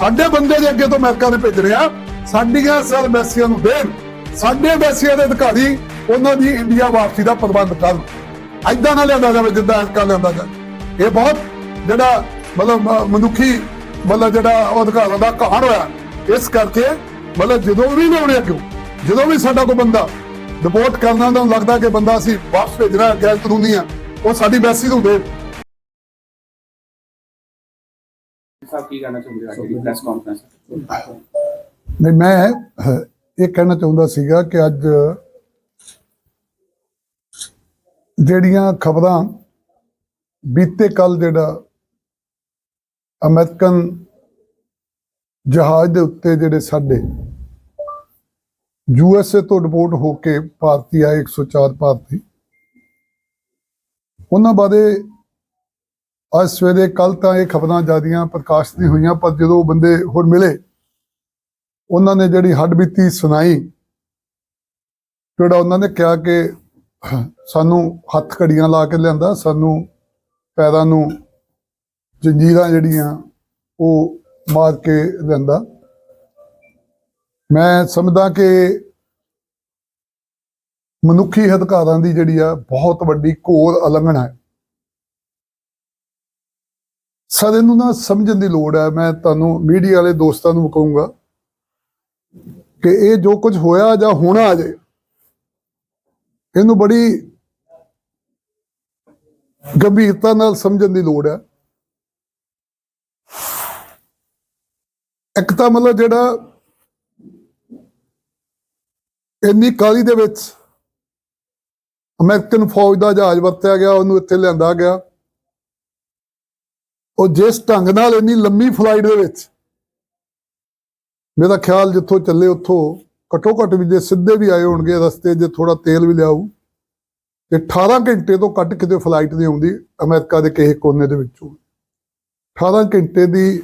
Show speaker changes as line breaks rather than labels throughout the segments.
ਸਾਡੇ ਬੰਦੇ ਦੇ ਅੱਗੇ ਤੋਂ ਅਮਰੀਕਾ ਨੇ ਭੇਜ ਰਿਹਾ ਸਾਡੀਆਂ ਸਰ ਮੈਸੀਆਂ ਨੂੰ ਦੇਣ। ਸਾਡੇ ਮੈਸੀਆਂ ਦੇ ਅਧਿਕਾਰੀ ਉਹਨਾਂ ਦੀ ਇੰਡੀਆ ਵਾਪਸੀ ਦਾ ਪ੍ਰਬੰਧ ਕਰਨ। ਐਦਾਂ ਨਾ ਲਿਆਂਦਾ ਜਾਵੇ ਜਿੱਦਾਂ ਅਮਰੀਕਾ ਲਿਆਂਦਾ ਜਾਵੇ। ਇਹ ਬਹੁਤ ਜਿਹੜਾ ਮਤਲਬ ਮਨੁੱਖੀ ਮਤਲਬ ਜਿਹੜਾ ਉਹ ਅਧਿਕਾਰਾਂ ਦਾ ਕਹਾਣ ਹੋਇਆ। ਇਸ ਕਰਕੇ ਮਤਲਬ ਜਦੋਂ ਵੀ ਲਿਆਉਣੇ ਕਿਉਂ? ਜਦੋਂ ਵੀ ਸਾਡਾ ਕੋਈ ਬੰਦਾ ਰਿਪੋਰਟ ਕਰਨਾ ਤਾਂ ਲੱਗਦਾ ਕਿ ਬੰਦਾ ਅਸੀਂ ਵਾਪਸ ਭੇਜਣਾ ਗੈਰ ਕਾਨੂੰਨੀ ਆ। ਉਹ ਸਾਡੀ ਬੈਸੀ ਨੂੰ ਦੇ
ਸਾਹਿਬ ਕੀ ਕਹਿਣਾ ਚਾਹੁੰਦੇ ਹੋ ਅੱਜ ਦੀ ਪ੍ਰੈਸ ਕਾਨਫਰੰਸ
ਨਹੀਂ, ਮੈਂ ਇਹ ਕਹਿਣਾ ਚਾਹੁੰਦਾ ਸੀਗਾ ਕਿ ਅੱਜ ਜਿਹੜੀਆਂ ਖਬਰਾਂ ਬੀਤੇ ਕੱਲ ਜਿਹੜਾ ਅਮਰੀਕਨ ਜਹਾਜ਼ ਦੇ ਉੱਤੇ ਜਿਹੜੇ ਸਾਡੇ ਯੂਐਸਏ ਤੋਂ ਰਿਪੋਰਟ ਹੋ ਕੇ ਭਾਰਤੀ ਆਏ 104 ਭਾਰਤੀ, ਉਹਨਾਂ ਬਾਰੇ ਅੱਜ ਸਵੇਰੇ ਕੱਲ ਤਾਂ ਇਹ ਖਬਰਾਂ ਜਿਆਦੀਆਂ ਪ੍ਰਕਾਸ਼ਿਤ ਨਹੀਂ ਹੋਈਆਂ, ਪਰ ਜਦੋਂ ਬੰਦੇ ਹੁਣ ਮਿਲੇ, ਉਹਨਾਂ ਨੇ ਜਿਹੜੀ ਹੱਡਬੀਤੀ ਸੁਣਾਈ, ਜਿਹੜਾ ਉਹਨਾਂ ਨੇ ਕਿਹਾ ਕਿ ਸਾਨੂੰ ਹੱਥ ਘੜੀਆਂ ਲਾ ਕੇ ਲਿਆਂਦਾ, ਸਾਨੂੰ ਪੈਰਾਂ ਨੂੰ ਜੰਜੀਰਾਂ ਜਿਹੜੀਆਂ ਉਹ ਮਾਰ ਕੇ ਲਿਆਂਦਾ। ਮੈਂ ਸਮਝਦਾ ਕਿ ਮਨੁੱਖੀ ਅਧਿਕਾਰਾਂ ਦੀ ਜਿਹੜੀ ਆ ਬਹੁਤ ਵੱਡੀ ਘੋਰ ਉਲੰਘਣਾ ਹੈ। ਸਰ, ਇਹਨੂੰ ਨਾ ਸਮਝਣ ਦੀ ਲੋੜ ਹੈ। ਮੈਂ ਤੁਹਾਨੂੰ ਮੀਡੀਆ ਵਾਲੇ ਦੋਸਤਾਂ ਨੂੰ ਕਹੂੰਗਾ ਕਿ ਇਹ ਜੋ ਕੁਝ ਹੋਇਆ ਜਾਂ ਹੋਣਾ ਜੇ ਇਹਨੂੰ ਬੜੀ ਗੰਭੀਰਤਾ ਨਾਲ ਸਮਝਣ ਦੀ ਲੋੜ ਹੈ। ਇੱਕ ਤਾਂ ਮਤਲਬ ਜਿਹੜਾ ਇੰਨੀ ਕਾਲੀ ਦੇ ਵਿੱਚ ਅਮਰੀਕਨ ਫੌਜ ਦਾ ਜਹਾਜ਼ ਵਰਤਿਆ ਗਿਆ, ਉਹਨੂੰ ਇੱਥੇ ਲਿਆਂਦਾ ਗਿਆ। ਉਹ ਜਿਸ ਢੰਗ ਨਾਲ ਇੰਨੀ ਲੰਮੀ ਫਲਾਈਟ ਦੇ ਵਿੱਚ ਮੇਰਾ ਖਿਆਲ ਜਿੱਥੋਂ ਚੱਲੇ ਉੱਥੋਂ ਘੱਟੋ ਘੱਟ ਵੀ ਜੇ ਸਿੱਧੇ ਵੀ ਆਏ ਹੋਣਗੇ ਰਸਤੇ, ਜੇ ਥੋੜਾ ਤੇਲ ਵੀ ਲਿਆਊ ਤੇ 18 ਘੰਟੇ ਤੋਂ ਘੱਟ ਕਿਤੇ ਫਲਾਈਟ ਨਹੀਂ ਆਉਂਦੀ ਅਮਰੀਕਾ ਦੇ ਕਿਸੇ ਕੋਨੇ ਦੇ ਵਿੱਚੋਂ। 18 ਘੰਟੇ ਦੀ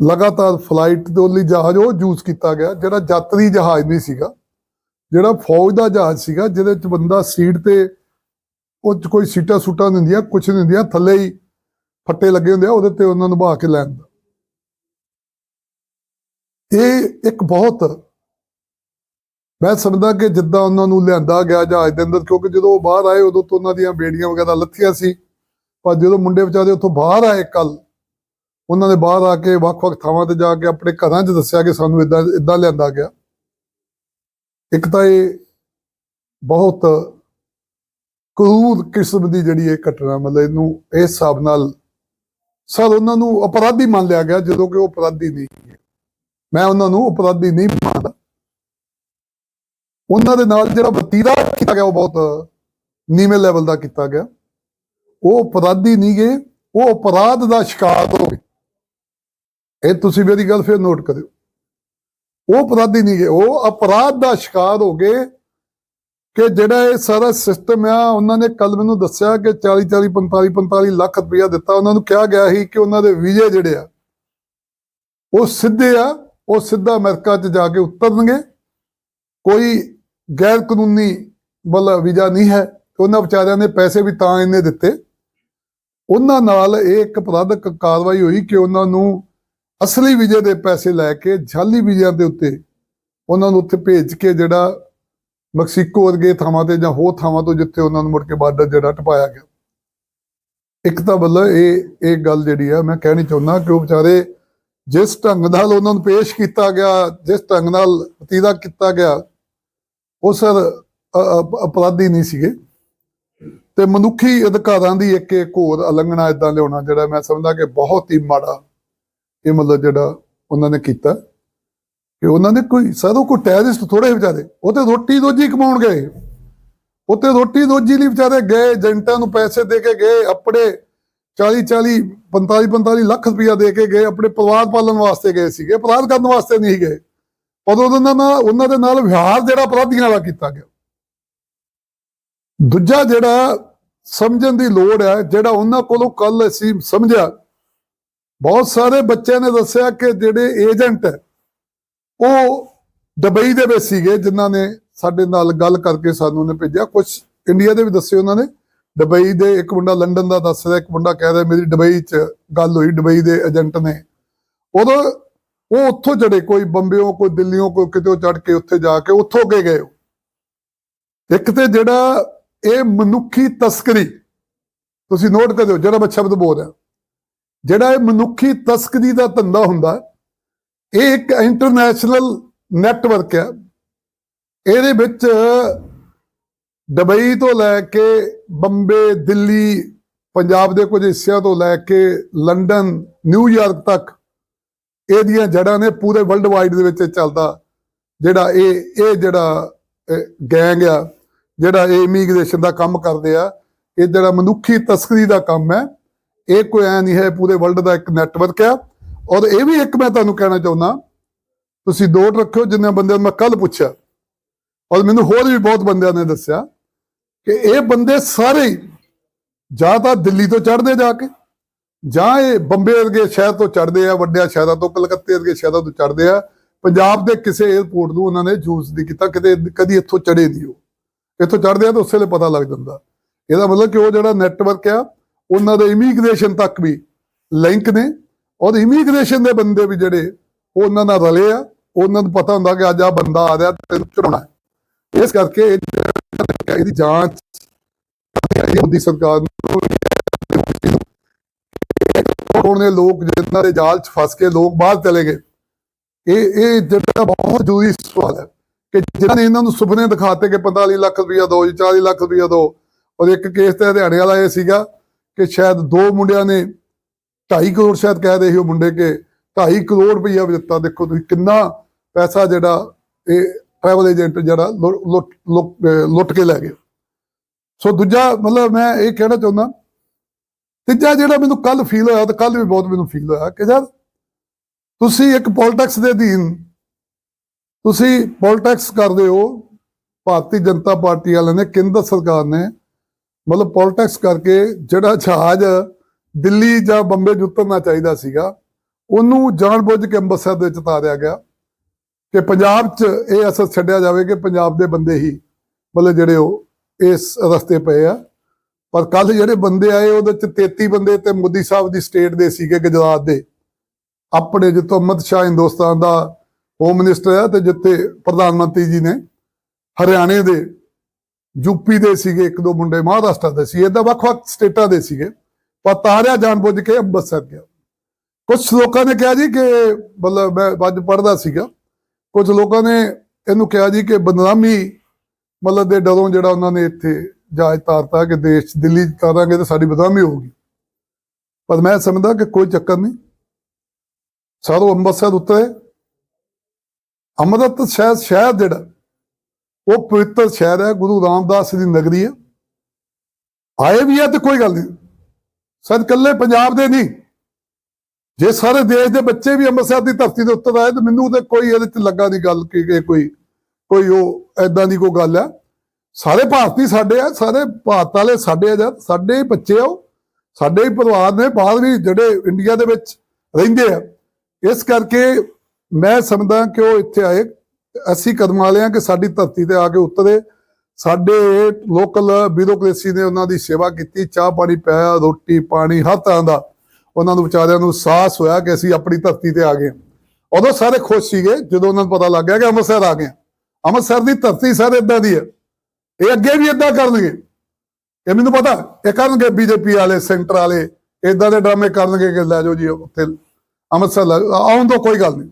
ਲਗਾਤਾਰ ਫਲਾਈਟ ਦੇ ਲਈ ਜਹਾਜ਼ ਉਹ ਯੂਜ਼ ਕੀਤਾ ਗਿਆ ਜਿਹੜਾ ਯਾਤਰੀ ਜਹਾਜ਼ ਨਹੀਂ ਸੀਗਾ, ਜਿਹੜਾ ਫੌਜ ਦਾ ਜਹਾਜ਼ ਸੀਗਾ ਜਿਹਦੇ 'ਚ ਬੰਦਾ ਸੀਟ ਤੇ ਉਹ 'ਚ ਕੋਈ ਸੀਟਾਂ ਸੂਟਾਂ ਨਹੀਂ ਹੁੰਦੀਆਂ, ਕੁਛ ਨਹੀਂ ਹੁੰਦੀਆਂ, ਥੱਲੇ ਹੀ ਫੱਟੇ ਲੱਗੇ ਹੁੰਦੇ ਆ, ਉਹਦੇ ਤੇ ਉਹਨਾਂ ਨੂੰ ਬਹਾ ਕੇ ਲੈਣ ਦਾ ਇਹ ਇੱਕ ਬਹੁਤ, ਮੈਂ ਸਮਝਦਾ ਕਿ ਜਿੱਦਾਂ ਉਹਨਾਂ ਨੂੰ ਲਿਆਂਦਾ ਗਿਆ ਜਹਾਜ਼ ਦੇ ਅੰਦਰ, ਕਿਉਂਕਿ ਜਦੋਂ ਉਹ ਬਾਹਰ ਆਏ, ਉਦੋਂ ਤੋਂ ਉਹਨਾਂ ਦੀਆਂ ਬੇੜੀਆਂ ਵਗੈਰਾ ਲੱਥੀਆਂ ਸੀ। ਪਰ ਜਦੋਂ ਮੁੰਡੇ ਵਿਚਾਰੇ ਉੱਥੋਂ ਬਾਹਰ ਆਏ ਕੱਲ, ਉਹਨਾਂ ਨੇ ਬਾਹਰ ਆ ਕੇ ਵੱਖ-ਵੱਖ ਥਾਵਾਂ ਤੇ ਜਾ ਕੇ ਆਪਣੇ ਘਰਾਂ 'ਚ ਦੱਸਿਆ ਕਿ ਸਾਨੂੰ ਇਦਾਂ ਇਦਾਂ ਲਿਆਂਦਾ ਗਿਆ। ਇੱਕ ਤਾਂ ਇਹ ਬਹੁਤ ਕਰੂਰ ਕਿਸਮ ਦੀ ਜਿਹੜੀ ਇਹ ਘਟਨਾ, ਮਤਲਬ ਇਹਨੂੰ, ਇਸ ਹਿਸਾਬ ਨਾਲ ਸਰ, ਉਹਨਾਂ ਨੂੰ ਅਪਰਾਧੀ ਮੰਨ ਲਿਆ ਗਿਆ ਜਦੋਂ ਕਿ ਉਹ ਅਪਰਾਧੀ ਨਹੀਂ ਮੈਂ ਉਹਨਾਂ ਨੂੰ ਅਪਰਾਧੀ ਨਹੀਂ ਮੰਨਦਾ। ਉਹਨਾਂ ਦੇ ਨਾਲ ਜਿਹੜਾ ਵਤੀਰਾ ਕੀਤਾ ਗਿਆ, ਉਹ ਬਹੁਤ ਨੀਵੇਂ ਲੈਵਲ ਦਾ ਕੀਤਾ ਗਿਆ। ਉਹ ਅਪਰਾਧੀ ਨਹੀਂ ਗਏ, ਉਹ ਅਪਰਾਧ ਦਾ ਸ਼ਿਕਾਰ ਹੋ ਗਏ। ਇਹ ਤੁਸੀਂ ਮੇਰੀ ਗੱਲ ਫਿਰ ਨੋਟ ਕਰਿਓ। ਉਹ ਅਪਰਾਧੀ ਨਹੀਂ ਗਏ, ਉਹ ਅਪਰਾਧ ਦਾ ਸ਼ਿਕਾਰ ਹੋ ਗਏ ਕਿ ਜਿਹੜਾ ਇਹ ਸਾਰਾ ਸਿਸਟਮ ਆ, ਉਹਨਾਂ ਨੇ ਕੱਲ ਮੈਨੂੰ ਦੱਸਿਆ ਕਿ 40 40 45 45 ਲੱਖ ਰੁਪਇਆ ਦਿੱਤਾ। ਉਹਨਾਂ ਨੂੰ ਕਿਹਾ ਗਿਆ ਸੀ ਕਿ ਉਹਨਾਂ ਦੇ ਵੀਜ਼ੇ ਜਿਹੜੇ ਆ, ਉਹ ਸਿੱਧੇ ਆ, ਉਹ ਸਿੱਧਾ ਅਮਰੀਕਾ 'ਚ ਜਾ ਕੇ ਉਤਰਨਗੇ। ਕੋਈ ਗੈਰ ਕਾਨੂੰਨੀ ਵਾਲਾ ਵੀਜ਼ਾ ਨਹੀਂ ਹੈ। ਉਹਨਾਂ ਵਿਚਾਰਿਆਂ ਨੇ ਪੈਸੇ ਵੀ ਤਾਂ ਇੰਨੇ ਦਿੱਤੇ। ਉਹਨਾਂ ਨਾਲ ਇਹ ਇੱਕ ਅਪਰਾਧਕ ਕਾਰਵਾਈ ਹੋਈ ਕਿ ਉਹਨਾਂ ਨੂੰ ਅਸਲੀ ਵੀਜ਼ੇ ਦੇ ਪੈਸੇ ਲੈ ਕੇ ਜਾਲੀ ਵੀਜ਼ਿਆਂ ਦੇ ਉੱਤੇ ਉਹਨਾਂ ਨੂੰ ਉੱਥੇ ਭੇਜ ਕੇ ਜਿਹੜਾ ਮੈਕਸੀਕੋ ਵਰਗੇ ਥਾਵਾਂ ਤੇ ਜਾਂ ਹੋਰ ਥਾਵਾਂ ਤੋਂ ਜਿੱਥੇ ਉਹਨਾਂ ਨੂੰ ਮੁੜ ਕੇ ਬਾਰਡਰ ਜਿਹੜਾ ਟਪਾਇਆ ਗਿਆ। ਇੱਕ ਤਾਂ ਮਤਲਬ ਇਹ ਇਹ ਗੱਲ ਜਿਹੜੀ ਆ, ਮੈਂ ਕਹਿਣੀ ਚਾਹੁੰਦਾ ਕਿ ਉਹ ਵਿਚਾਰੇ ਜਿਸ ਢੰਗ ਨਾਲ ਉਹਨਾਂ ਨੂੰ ਪੇਸ਼ ਕੀਤਾ ਗਿਆ, ਜਿਸ ਢੰਗ ਨਾਲ ਵਤੀਰਾ ਕੀਤਾ ਗਿਆ, ਉਹ ਸਰ ਅਪਰਾਧੀ ਨਹੀਂ ਸੀਗੇ। ਤੇ ਮਨੁੱਖੀ ਅਧਿਕਾਰਾਂ ਦੀ ਇੱਕ ਇੱਕ ਹੋਰ ਉਲੰਘਣਾ ਇਦਾਂ ਲਿਆਉਣਾ ਜਿਹੜਾ ਮੈਂ ਸਮਝਦਾ ਕਿ ਬਹੁਤ ਹੀ ਮਾੜਾ ਇਹ ਮਤਲਬ ਜਿਹੜਾ ਉਹਨਾਂ ਨੇ ਕੀਤਾ। ਕਿ ਉਹਨਾਂ ਨੇ ਕੋਈ ਸਾਧੋ ਕੋਈ ਟੈਰਿਸਟ ਥੋੜੇ ਵਿਚਾਰੇ, ਉਹ ਤੇ ਰੋਟੀ ਰੋਜੀ ਕਮਾਉਣ ਗਏ। ਉਹ ਤੇ ਰੋਟੀ ਰੋਜੀ ਲਈ ਵਿਚਾਰੇ ਗਏ, ਏਜੰਟਾਂ ਨੂੰ ਪੈਸੇ ਦੇ ਕੇ ਗਏ, ਆਪਣੇ 40 40 45 45 ਲੱਖ ਰੁਪਇਆ ਦੇ ਕੇ ਗਏ, ਆਪਣੇ ਪਰਿਵਾਰ ਪਾਲਣ ਵਾਸਤੇ ਗਏ ਸੀਗੇ, ਅਪਰਾਧ ਕਰਨ ਵਾਸਤੇ ਨਹੀਂ ਗਏ। ਪਰ ਉਹਨਾਂ ਨਾਲ, ਉਹਨਾਂ ਦੇ ਨਾਲ ਵਿਹਾਰ ਜਿਹੜਾ ਅਪਰਾਧੀਆਂ ਵਾਲਾ ਕੀਤਾ ਗਿਆ। ਦੂਜਾ ਜਿਹੜਾ ਸਮਝਣ ਦੀ ਲੋੜ ਹੈ, ਜਿਹੜਾ ਉਹਨਾਂ ਕੋਲੋਂ ਕੱਲ ਅਸੀਂ ਸਮਝਿਆ, ਬਹੁਤ ਸਾਰੇ ਬੱਚਿਆਂ ਨੇ ਦੱਸਿਆ ਕਿ ਜਿਹੜੇ ਏਜੰਟ ਹੈ ਉਹ ਦੁਬਈ ਦੇ ਵਿੱਚ ਸੀਗੇ ਜਿਨ੍ਹਾਂ ਨੇ ਸਾਡੇ ਨਾਲ ਗੱਲ ਕਰਕੇ ਸਾਨੂੰ ਨੇ ਭੇਜਿਆ। ਕੁਝ ਇੰਡੀਆ ਦੇ ਵੀ ਦੱਸੇ ਉਹਨਾਂ ਨੇ। ਦੁਬਈ ਦੇ ਇੱਕ ਮੁੰਡਾ ਲੰਡਨ ਦਾ ਦੱਸ ਰਿਹਾ, ਇੱਕ ਮੁੰਡਾ ਕਹਿ ਰਿਹਾ, ਮੇਰੀ ਦੁਬਈ 'ਚ ਗੱਲ ਹੋਈ, ਦੁਬਈ ਦੇ ਏਜੰਟ ਨੇ। ਉਦੋਂ ਉਹ ਉੱਥੋਂ ਚੜੇ, ਕੋਈ ਬੰਬਿਓ, ਕੋਈ ਦਿੱਲੀੋਂ ਕੋਈ ਕਿਤੇ ਚੜ ਕੇ ਉੱਥੇ ਜਾ ਕੇ ਉੱਥੋਂ ਕੇ ਗਏ। ਉਹ। ਇੱਕ ਤੇ ਜਿਹੜਾ ਇਹ ਮਨੁੱਖੀ ਤਸਕਰੀ, ਤੁਸੀਂ ਨੋਟ ਕਰਿਓ, ਜਿਹੜਾ ਮੈਂ ਸ਼ਬਦ ਬੋਲ ਰਿਹਾ। ਜਿਹੜਾ ਇਹ ਮਨੁੱਖੀ ਤਸਕਰੀ ਦਾ ਧੰਦਾ ਹੁੰਦਾ ਇਹ ਇੱਕ ਇੰਟਰਨੈਸ਼ਨਲ ਨੈਟਵਰਕ ਹੈ। ਇਹਦੇ ਵਿੱਚ ਦੁਬਈ ਤੋਂ ਲੈ ਕੇ ਬੰਬੇ, ਦਿੱਲੀ, ਪੰਜਾਬ ਦੇ ਕੁਝ ਹਿੱਸਿਆਂ ਤੋਂ ਲੈ ਕੇ ਲੰਡਨ ਨਿਊਯਾਰਕ ਤੱਕ ਇਹਦੀਆਂ ਜੜ੍ਹਾਂ ਨੇ ਪੂਰੇ ਵਰਲਡ ਵਾਈਡ ਦੇ ਵਿੱਚ ਚੱਲਦਾ। ਜਿਹੜਾ ਇਹ ਇਹ ਜਿਹੜਾ ਗੈਂਗ ਆ, ਜਿਹੜਾ ਇਹ ਇਮੀਗ੍ਰੇਸ਼ਨ ਦਾ ਕੰਮ ਕਰਦੇ ਆ, ਇਹ ਜਿਹੜਾ ਮਨੁੱਖੀ ਤਸਕਰੀ ਦਾ ਕੰਮ ਹੈ, ਇਹ ਕੋਈ ਐ ਨਹੀਂ ਹੈ ਪੂਰੇ ਵਰਲਡ ਦਾ ਇੱਕ ਨੈਟਵਰਕ ਆ। ਔਰ ਇਹ ਵੀ ਇੱਕ ਮੈਂ ਤੁਹਾਨੂੰ ਕਹਿਣਾ ਚਾਹੁੰਦਾ, ਤੁਸੀਂ ਦੋ ਰੱਖਿਓ, ਜਿੰਨੇ ਬੰਦਿਆਂ ਨੂੰ ਮੈਂ ਕੱਲ ਪੁੱਛਿਆ। ਔਰ ਮੈਨੂੰ ਹੋਰ ਵੀ ਬਹੁਤ ਬੰਦਿਆਂ ਨੇ ਦੱਸਿਆ ਕਿ ਇਹ ਬੰਦੇ ਸਾਰੇ ਜਾਂ ਤਾਂ ਦਿੱਲੀ ਤੋਂ ਚੜ੍ਹਦੇ ਜਾ ਕੇ, ਜਾਂ ਇਹ ਬੰਬੇ ਵਰਗੇ ਸ਼ਹਿਰ ਤੋਂ ਚੜ੍ਹਦੇ ਆ, ਵੱਡਿਆਂ ਸ਼ਹਿਰਾਂ ਤੋਂ, ਕਲਕੱਤੇ ਵਰਗੇ ਸ਼ਹਿਰਾਂ ਤੋਂ ਚੜ੍ਹਦੇ ਆ। ਪੰਜਾਬ ਦੇ ਕਿਸੇ 에ਅਰਪੋਰਟ ਨੂੰ ਉਹਨਾਂ ਨੇ ਯੂਜ਼ ਨਹੀਂ ਕੀਤਾ, ਕਿਤੇ ਕਦੀ ਇੱਥੋਂ ਚੜੇ ਨਹੀਂ ਉਹ। ਇੱਥੋਂ ਚੜ੍ਹਦੇ ਆ ਤਾਂ ਉਸੇ ਲਈ ਪਤਾ ਲੱਗ ਜਾਂਦਾ। ਇਹਦਾ ਮਤਲਬ ਕਿ ਉਹ ਜਿਹੜਾ ਨੈਟਵਰਕ ਆ, ਉਹਨਾਂ ਦੇ ਇਮੀਗ੍ਰੇਸ਼ਨ ਤੱਕ ਵੀ ਲਿੰਕ ਨੇ। ਔਰ ਇਮੀਗ੍ਰੇਸ਼ਨ ਦੇ ਬੰਦੇ ਵੀ ਜਿਹੜੇ, ਉਹ ਉਹਨਾਂ ਨਾਲ ਰਲੇ ਆ, ਉਹਨਾਂ ਨੂੰ ਪਤਾ ਹੁੰਦਾ ਕਿ ਅੱਜ ਆ ਬੰਦਾ ਆ ਰਿਹਾ, ਤੈਨੂੰ ਚੜਾਉਣਾ ਇਸ ਕਰਕੇ ਇਹਦੀ ਜਾਂਚ ਹੁੰਦੀ ਸਰਕਾਰ ਨੂੰ ਉਹਨੇ ਲੋਕ ਜਿਨ੍ਹਾਂ ਦੇ ਜਾਲ 'ਚ ਫਸ ਕੇ ਲੋਕ ਬਾਹਰ ਚਲੇ ਗਏ। ਇਹ ਇਹ ਜਿਹੜਾ ਬਹੁਤ ਜ਼ਰੂਰੀ ਸਵਾਲ ਹੈ ਕਿ ਜਿਨ੍ਹਾਂ ਨੇ ਇਹਨਾਂ ਨੂੰ ਸੁਪਨੇ ਦਿਖਾਤੇ ਕਿ 45 ਲੱਖ ਰੁਪਇਆ ਦੋ ਜੀ 40 ਲੱਖ ਰੁਪਇਆ ਦੋ, ਔਰ ਇੱਕ ਕੇਸ ਤੇ ਹਰਿਆਣੇ ਵਾਲਾ ਇਹ ਸੀਗਾ ਕਿ ਸ਼ਾਇਦ ਦੋ ਮੁੰਡਿਆਂ ਨੇ 2.5 ਕਰੋੜ ਸ਼ਾਇਦ ਕਹਿ ਰਹੇ ਹੋ ਮੁੰਡੇ ਕਿ 2.5 ਕਰੋੜ ਰੁਪਈਆ ਦਿੱਤਾ ਦੇਖੋ ਤੁਸੀਂ ਕਿੰਨਾ ਪੈਸਾ ਜਿਹੜਾ ਇਹ ਟਰੈਵਲ ਏਜੰਟ ਜਿਹੜਾ ਲੁੱਟ ਕੇ ਲੈ ਗਏ। ਸੋ ਦੂਜਾ ਮਤਲਬ ਮੈਂ ਇਹ ਕਹਿਣਾ ਚਾਹੁੰਦਾ, ਤੀਜਾ ਜਿਹੜਾ ਮੈਨੂੰ ਕੱਲ ਫੀਲ ਹੋਇਆ ਤੇ ਕੱਲ ਵੀ ਬਹੁਤ ਮੈਨੂੰ ਫੀਲ ਹੋਇਆ ਕਿ ਯਾਰ ਤੁਸੀਂ ਇੱਕ ਪੋਲਿਟਿਕਸ ਦੇ ਅਧੀਨ ਤੁਸੀਂ ਪੋਲਿਟਿਕਸ ਕਰਦੇ ਹੋ, ਭਾਰਤੀ ਜਨਤਾ ਪਾਰਟੀ ਵਾਲਿਆਂ ਨੇ, ਕੇਂਦਰ ਸਰਕਾਰ ਨੇ ਮਤਲਬ ਪੋਲਿਟਿਕਸ ਕਰਕੇ ਜਿਹੜਾ ਜਹਾਜ਼ ਦਿੱਲੀ ਜਾਂ ਬੰਬੇ 'ਚ ਉਤਰਨਾ ਚਾਹੀਦਾ ਸੀਗਾ। ਉਹਨੂੰ ਜਾਣਬੁੱਝ ਕੇ ਅੰਮ੍ਰਿਤਸਰ ਦੇ ਵਿੱਚ ਉਤਾਰਿਆ ਗਿਆ ਕਿ ਪੰਜਾਬ 'ਚ ਇਹ ਅਸਰ ਛੱਡਿਆ ਜਾਵੇ ਕਿ ਪੰਜਾਬ ਦੇ ਬੰਦੇ ਹੀ ਮਤਲਬ ਜਿਹੜੇ ਉਹ ਇਸ ਰਸਤੇ ਪਏ ਆ। ਪਰ ਕੱਲ ਜਿਹੜੇ ਬੰਦੇ ਆਏ, ਉਹਦੇ ਚ 33 ਬੰਦੇ ਤੇ ਮੋਦੀ ਸਾਹਿਬ ਦੀ ਸਟੇਟ ਦੇ ਸੀਗੇ ਗੁਜਰਾਤ ਦੇ। ਆਪਣੇ ਜਿੱਥੋਂ ਅਮਿਤ ਸ਼ਾਹ ਹਿੰਦੁਸਤਾਨ ਦਾ ਹੋਮ ਮਿਨਿਸਟਰ ਹੈ ਤੇ ਜਿੱਥੇ ਪ੍ਰਧਾਨ ਮੰਤਰੀ ਜੀ ਨੇ ਹਰਿਆਣੇ ਦੇ ਯੂਪੀ ਦੇ ਸੀਗੇ, ਇੱਕ ਦੋ ਮੁੰਡੇ ਮਹਾਰਾਸ਼ਟਰ ਦੇ ਸੀ ਇਹਦਾ ਵੱਖ-ਵੱਖ ਸਟੇਟਾਂ ਦੇ ਸੀਗੇ। ਪਰ ਤਾਰਿਆ ਜਾਣਬੁੱਝ ਕੇ ਅੰਮ੍ਰਿਤਸਰ ਗਿਆ। ਕੁਝ ਲੋਕਾਂ ਨੇ ਕਿਹਾ ਜੀ ਕਿ ਮਤਲਬ ਮੈਂ ਅੱਜ ਪੜ੍ਹਦਾ ਸੀਗਾ। ਕੁਝ ਲੋਕਾਂ ਨੇ ਇਹਨੂੰ ਕਿਹਾ ਜੀ ਕਿ ਬਦਨਾਮੀ ਮਤਲਬ ਦੇ ਡਰੋਂ ਜਿਹੜਾ ਉਹਨਾਂ ਨੇ ਇੱਥੇ ਜਹਾਜ਼ ਤਾਰਤਾ ਕਿ ਦੇਸ਼ ਦਿੱਲੀ 'ਚ ਕਰਾਂਗੇ ਤਾਂ ਸਾਡੀ ਬਦਨਾਮੀ ਹੋਊਗੀ। ਪਰ ਮੈਂ ਸਮਝਦਾ ਕਿ ਕੋਈ ਚੱਕਰ ਨਹੀਂ। ਸਾਰੋ ਅੰਮ੍ਰਿਤਸਰ ਉੱਤੇ ਅੰਮ੍ਰਿਤ ਸ਼ਹਿਰ ਸ਼ਹਿਰ ਜਿਹੜਾ, ਉਹ ਪਵਿੱਤਰ ਸ਼ਹਿਰ ਹੈ, ਗੁਰੂ ਰਾਮਦਾਸ ਦੀ ਨਗਰੀ ਹੈ। ਆਏ ਵੀ ਹੈ ਤੇ ਕੋਈ ਗੱਲ ਨਹੀਂ। ਸਦ ਕੱਲੇ ਪੰਜਾਬ ਦੇ ਨਹੀਂ। ਜੇ ਸਾਰੇ ਦੇਸ਼ ਦੇ ਬੱਚੇ ਵੀ ਅੰਮ੍ਰਿਤਸਰ ਦੀ ਧਰਤੀ ਦੇ ਉੱਤੇ ਆਏ, ਤਾਂ ਮੈਨੂੰ ਤੇ ਕੋਈ ਇਹਦੇ ਚ ਲੱਗਾ ਨਹੀਂ ਗੱਲ ਕਿ ਇਹ ਕੋਈ ਕੋਈ ਉਹ ਐਦਾਂ ਦੀ ਕੋਈ ਗੱਲ ਆ। ਸਾਰੇ ਭਾਰਤੀ ਸਾਡੇ ਆ, ਸਾਰੇ ਭਾਰਤ ਵਾਲੇ ਸਾਡੇ ਆ ਜਦ ਸਾਡੇ ਹੀ ਬੱਚੇ ਆ ਉਹ। ਸਾਡੇ ਹੀ ਪਰਿਵਾਰ ਨੇ, ਬਾਹਰ ਵੀ ਜਿਹੜੇ ਇੰਡੀਆ ਦੇ ਵਿੱਚ ਰਹਿੰਦੇ ਆ। ਇਸ ਕਰਕੇ ਮੈਂ ਸਮਝਦਾ ਕਿ ਉਹ ਇੱਥੇ ਆਏ। ਅਸੀਂ ਕਦਮ ਵਾਲੇ ਆ ਕਿ ਸਾਡੀ ਧਰਤੀ ਤੇ ਆ ਕੇ ਉਤਰੇ। ਸਾਡੇ ਲੋਕਲ ਬਿਊਰੋਕ੍ਰੇਸੀ ਨੇ ਉਹਨਾਂ ਦੀ ਸੇਵਾ ਕੀਤੀ, ਚਾਹ ਪਾਣੀ ਪਿਆ, ਰੋਟੀ ਪਾਣੀ, ਹਰ ਤਰ੍ਹਾਂ ਦਾ। ਉਹਨਾਂ ਨੂੰ ਵਿਚਾਰਿਆਂ ਨੂੰ ਸਾਹਸ ਹੋਇਆ ਕਿ ਅਸੀਂ ਆਪਣੀ ਧਰਤੀ ਤੇ ਆ ਗਏ ਉਦੋਂ ਸਾਰੇ ਖੁਸ਼ ਸੀਗੇ, ਜਦੋਂ ਉਹਨਾਂ ਨੂੰ ਪਤਾ ਲੱਗ ਗਿਆ ਕਿ ਅੰਮ੍ਰਿਤਸਰ ਆ ਗਏ ਅੰਮ੍ਰਿਤਸਰ ਦੀ ਧਰਤੀ ਸਾਰੇ ਇਦਾਂ ਦੀ ਹੈ। ਇਹ ਅੱਗੇ ਵੀ ਇਦਾਂ ਕਰਨਗੇ। ਇਹ ਮੈਨੂੰ ਪਤਾ, ਇਹ ਕਰਨਗੇ ਬੀਜੇਪੀ ਵਾਲੇ, ਸੈਂਟਰ ਵਾਲੇ ਇਦਾਂ ਦੇ ਡਰਾਮੇ ਕਰਨਗੇ ਕਿ ਲੈ ਜਾਓ ਜੀ, ਉੱਥੇ ਅੰਮ੍ਰਿਤਸਰ ਲੈ ਆਉਣ ਤੋਂ ਕੋਈ ਗੱਲ ਨਹੀਂ।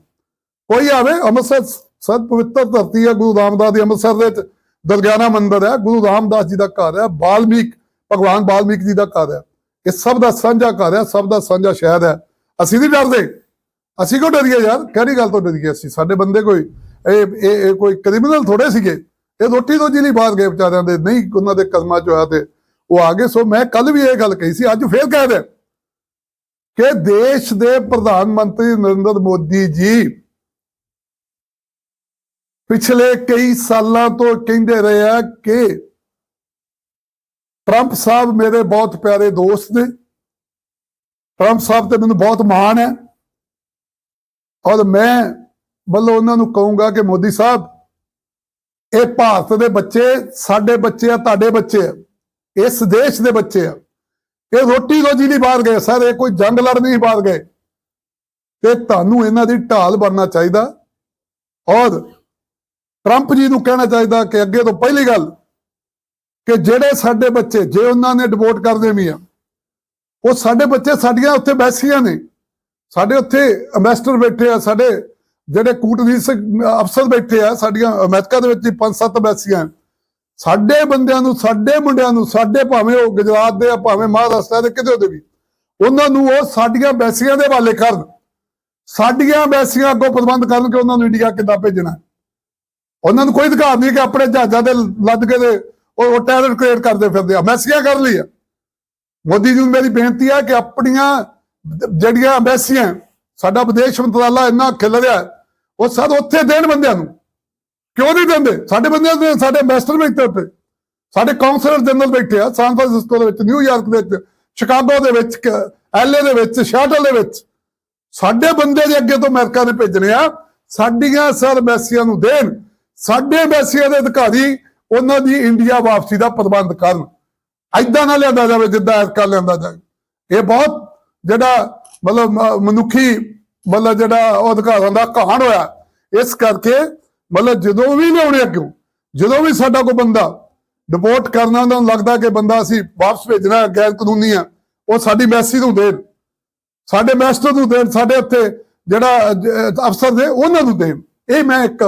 ਕੋਈ ਆਵੇ, ਅੰਮ੍ਰਿਤਸਰ ਸਤ, ਪਵਿੱਤਰ ਧਰਤੀ ਹੈ, ਗੁਰੂ ਰਾਮਦਾਸ ਦੀ ਅੰਮ੍ਰਿਤਸਰ ਦੇ ਵਿੱਚ ਮੰਦਿਰ ਹੈ, ਗੁਰੂ ਰਾਮਦਾਸ ਜੀ ਦਾ ਘਰ ਹੈ, ਬਾਲਮੀਕ, ਭਗਵਾਨ ਬਾਲਮੀਕ ਜੀ ਦਾ ਘਰ ਹੈ। ਇਹ ਸਭ ਦਾ ਸਾਂਝਾ ਘਰ ਹੈ, ਸਭ ਦਾ ਸਾਂਝਾ ਸ਼ਹਿਰ ਹੈ। ਅਸੀਂ ਨਹੀਂ ਡਰਦੇ। ਅਸੀਂ ਕਿਉਂ ਡਰੀਏ ਯਾਰ? ਕਿਹੜੀ ਗੱਲ ਤੋਂ ਡਰੀਏ ਅਸੀਂ? ਸਾਡੇ ਬੰਦੇ ਕੋਈ ਇਹ ਇਹ ਕੋਈ ਕ੍ਰਿਮੀਨਲ ਥੋੜੇ ਸੀਗੇ। ਇਹ ਰੋਟੀ ਰੋਜੀ ਲਈ ਬਾਹਰ ਗਏ ਵਿਚਾਰਿਆਂ ਦੇ, ਨਹੀਂ ਉਹਨਾਂ ਦੇ ਕਦਮਾਂ ਚ ਹੋਇਆ ਤੇ ਉਹ ਆ ਗਏ। ਸੋ ਮੈਂ ਕੱਲ ਵੀ ਇਹ ਗੱਲ ਕਹੀ ਸੀ, ਅੱਜ ਫੇਰ ਕਹਿ ਦਿਆਂ ਕਿ ਦੇਸ਼ ਦੇ ਪ੍ਰਧਾਨ ਮੰਤਰੀ ਨਰਿੰਦਰ ਮੋਦੀ ਜੀ ਪਿਛਲੇ ਕਈ ਸਾਲਾਂ ਤੋਂ ਕਹਿੰਦੇ ਰਹੇ ਆ ਕਿ ਟਰੰਪ ਸਾਹਿਬ ਮੇਰੇ ਬਹੁਤ ਪਿਆਰੇ ਦੋਸਤ ਨੇ। ਟਰੰਪ ਸਾਹਿਬ ਤੇ ਮੈਨੂੰ ਬਹੁਤ ਮਾਣ ਹੈ। ਔਰ ਮੈਂ ਵੱਲੋਂ ਉਹਨਾਂ ਨੂੰ ਕਹੂੰਗਾ ਕਿ ਮੋਦੀ ਸਾਹਿਬ, ਇਹ ਭਾਰਤ ਦੇ ਬੱਚੇ ਸਾਡੇ ਬੱਚੇ ਆ, ਤੁਹਾਡੇ ਬੱਚੇ ਆ, ਇਸ ਦੇਸ਼ ਦੇ ਬੱਚੇ ਆ। ਇਹ ਰੋਟੀ ਰੋਜੀ ਨਹੀਂ ਬਾਹਰ ਗਏ ਸਰ, ਇਹ ਕੋਈ ਜੰਗ ਲੜਨ ਨਹੀਂ ਬਾਹਰ ਗਏ। ਤੇ ਤੁਹਾਨੂੰ ਇਹਨਾਂ ਦੀ ਢਾਲ ਬਣਨਾ ਚਾਹੀਦਾ। ਔਰ ਟਰੰਪ ਜੀ ਨੂੰ ਕਹਿਣਾ ਚਾਹੀਦਾ ਕਿ ਅੱਗੇ ਤੋਂ ਪਹਿਲੀ ਗੱਲ ਕਿ ਜਿਹੜੇ ਸਾਡੇ ਬੱਚੇ, ਜੇ ਉਹਨਾਂ ਨੇ ਡਿਪੋਰਟ ਕਰਦੇ ਵੀ ਆ, ਉਹ ਸਾਡੇ ਬੱਚੇ ਸਾਡੀਆਂ ਉੱਥੇ ਬੈਸੀਆਂ ਨੇ। ਸਾਡੇ ਉੱਥੇ ਐਮਬੈਸਡਰ ਬੈਠੇ ਆ, ਸਾਡੇ ਜਿਹੜੇ ਕੂਟਨੀਤਿਕ ਅਫਸਰ ਬੈਠੇ ਆ, ਸਾਡੀਆਂ ਅਮਰੀਕਾ ਦੇ ਵਿੱਚ ਹੀ ਪੰਜ ਸੱਤ ਬੈਸੀਆਂ ਸਾਡੇ ਬੰਦਿਆਂ ਨੂੰ, ਸਾਡੇ ਮੁੰਡਿਆਂ ਨੂੰ, ਸਾਡੇ ਭਾਵੇਂ ਉਹ ਗੁਜਰਾਤ ਦੇ ਆ, ਭਾਵੇਂ ਮਹਾਰਾਸ਼ਟਰ ਦੇ ਕਿਤੇ ਉਹਦੇ ਵੀ, ਉਹਨਾਂ ਨੂੰ ਉਹ ਸਾਡੀਆਂ ਬੈਸੀਆਂ ਦੇ ਹਵਾਲੇ ਕਰਨ। ਸਾਡੀਆਂ ਬੈਸੀਆਂ ਅੱਗੋਂ ਪ੍ਰਬੰਧ ਕਰਨ ਕਿ ਉਹਨਾਂ ਨੂੰ ਇੰਡੀਆ ਕਿੱਦਾਂ ਭੇਜਣਾ। ਉਹਨਾਂ ਨੂੰ ਕੋਈ ਅਧਿਕਾਰ ਨਹੀਂ ਕਿ ਆਪਣੇ ਜਹਾਜ਼ਾਂ ਦੇ ਲੱਦ ਕੇ ਦੇ ਉਹ ਉਹ ਟੈਰਰ ਕ੍ਰੀਏਟ ਕਰਦੇ ਫਿਰਦੇ ਆ। ਮੈਸੀਆਂ ਕਰ ਲਈ ਆ। ਮੋਦੀ ਜੀ ਨੂੰ ਮੇਰੀ ਬੇਨਤੀ ਹੈ ਕਿ ਆਪਣੀਆਂ ਜਿਹੜੀਆਂ ਐਮਬੈਸੀਆਂ ਸਾਡਾ ਵਿਦੇਸ਼ ਮੰਤਰਾਲਾ ਇੰਨਾ ਖਿਲ ਰਿਹਾ, ਉਹ ਸਭ ਉੱਥੇ ਦੇਣ ਬੰਦਿਆਂ ਨੂੰ। ਕਿਉਂ ਨਹੀਂ ਦਿੰਦੇ? ਸਾਡੇ ਬੰਦਿਆਂ ਦੇ, ਸਾਡੇ ਐਮਬੈਸਡਰ ਬੈਠੇ ਉੱਤੇ ਸਾਡੇ ਕਾਉਂਸਲਰ ਜਨਰਲ ਬੈਠੇ ਆ, ਸਾਨ ਫਰਾਂਸਿਸਕੋ ਦੇ ਵਿੱਚ ਨਿਊਯਾਰਕ ਦੇ ਵਿੱਚ, ਸ਼ਿਕਾਗੋ ਦੇ ਵਿੱਚ ਐਲਏ ਦੇ ਵਿੱਚ ਸ਼ਾਟਲ ਦੇ ਵਿੱਚ। ਸਾਡੇ ਬੰਦੇ ਦੇ ਅੱਗੇ ਤੋਂ ਅਮਰੀਕਾ ਨੇ ਭੇਜਣੇ ਆ, ਸਾਡੀਆਂ ਸਰ ਐਮਬੈਸੀਆਂ ਨੂੰ ਦੇਣ। ਸਾਡੇ ਐਮਬੈਸੀਆਂ ਦੇ ਅਧਿਕਾਰੀ ਉਹਨਾਂ ਦੀ ਇੰਡੀਆ ਵਾਪਸੀ ਦਾ ਪ੍ਰਬੰਧ ਕਰਨ। ਐਦਾਂ ਨਾ ਲਿਆਂਦਾ ਜਾਵੇ, ਜਿੱਦਾਂ ਐਰਕਾ ਲਿਆਂਦਾ ਜਾਵੇ। ਇਹ ਬਹੁਤ ਜਿਹੜਾ ਮਤਲਬ ਮਨੁੱਖੀ ਮਤਲਬ ਜਿਹੜਾ ਉਹ ਅਧਿਕਾਰਾਂ ਦਾ ਕਹਾਣ ਹੋਇਆ। ਇਸ ਕਰਕੇ ਮਤਲਬ ਜਦੋਂ ਵੀ ਲਿਆਉਣੇ ਅੱਗੋਂ ਜਦੋਂ ਵੀ ਸਾਡਾ ਕੋਈ ਬੰਦਾ ਡਿਪੋਰਟ ਕਰਨਾ ਉਹਨਾਂ ਨੂੰ ਲੱਗਦਾ ਕਿ ਬੰਦਾ ਅਸੀਂ ਵਾਪਸ ਭੇਜਣਾ, ਗੈਰ ਕਾਨੂੰਨੀ ਆ, ਉਹ ਸਾਡੀ ਮੈਸੀ ਨੂੰ ਦੇਣ। ਸਾਡੇ ਮਾਸਟਰ ਨੂੰ ਦੇਣ, ਸਾਡੇ ਉੱਤੇ ਜਿਹੜਾ ਅਫਸਰ ਨੇ ਉਹਨਾਂ ਨੂੰ ਦੇਣ। ਇਹ ਮੈਂ ਇੱਕ